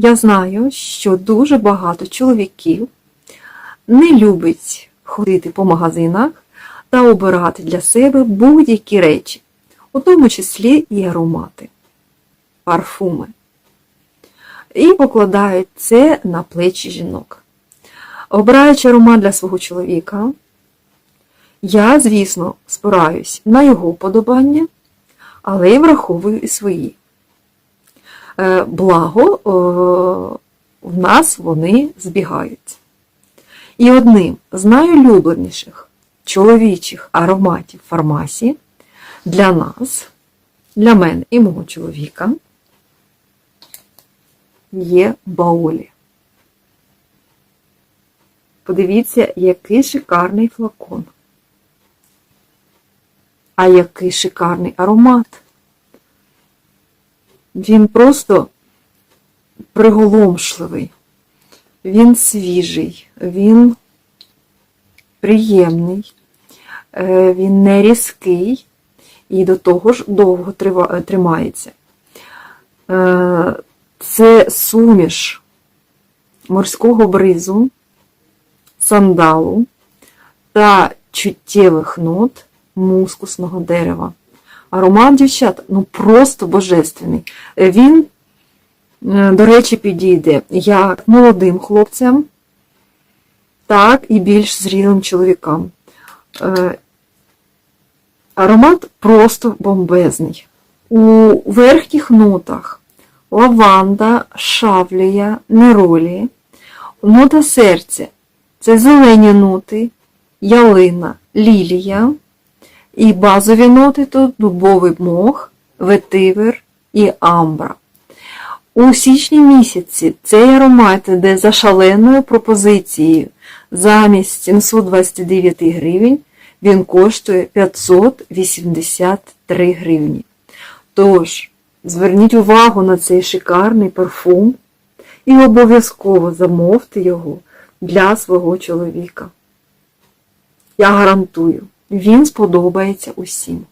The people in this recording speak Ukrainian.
Я знаю, що дуже багато чоловіків не любить ходити по магазинах та обирати для себе будь-які речі, у тому числі і аромати, парфуми. І покладають це на плечі жінок. Обираючи аромат для свого чоловіка, я, звісно, спираюсь на його вподобання, але й враховую і свої. Е, Благо, е, в нас вони збігаються. І одним з найулюбленіших чоловічих ароматів фармасії для нас, для мене і мого чоловіка є баолі. Подивіться, який шикарний флакон. А який шикарний аромат. Він просто приголомшливий, він свіжий, він приємний, е, він не різкий і до того ж довго тримається. Е, Це суміш морського бризу, сандалу та чуттєвих нот мускусного дерева. Аромат, дівчат, ну просто божественний. Е, Він, е, до речі, підійде як молодим хлопцям, так і більш зрілим чоловікам. Е, Аромат просто бомбезний. У верхніх нотах лаванда, шавлія, неролі, нота серця це зелені ноти, ялина, лілія. І базові ноти тут дубовий мох, ветивер і амбра. У січні місяці цей аромат йде за шаленою пропозицією. Замість 729 гривень він коштує 583 гривні. Тож, зверніть увагу на цей шикарний парфум і обов'язково замовте його для свого чоловіка. Я гарантую, він сподобається усім.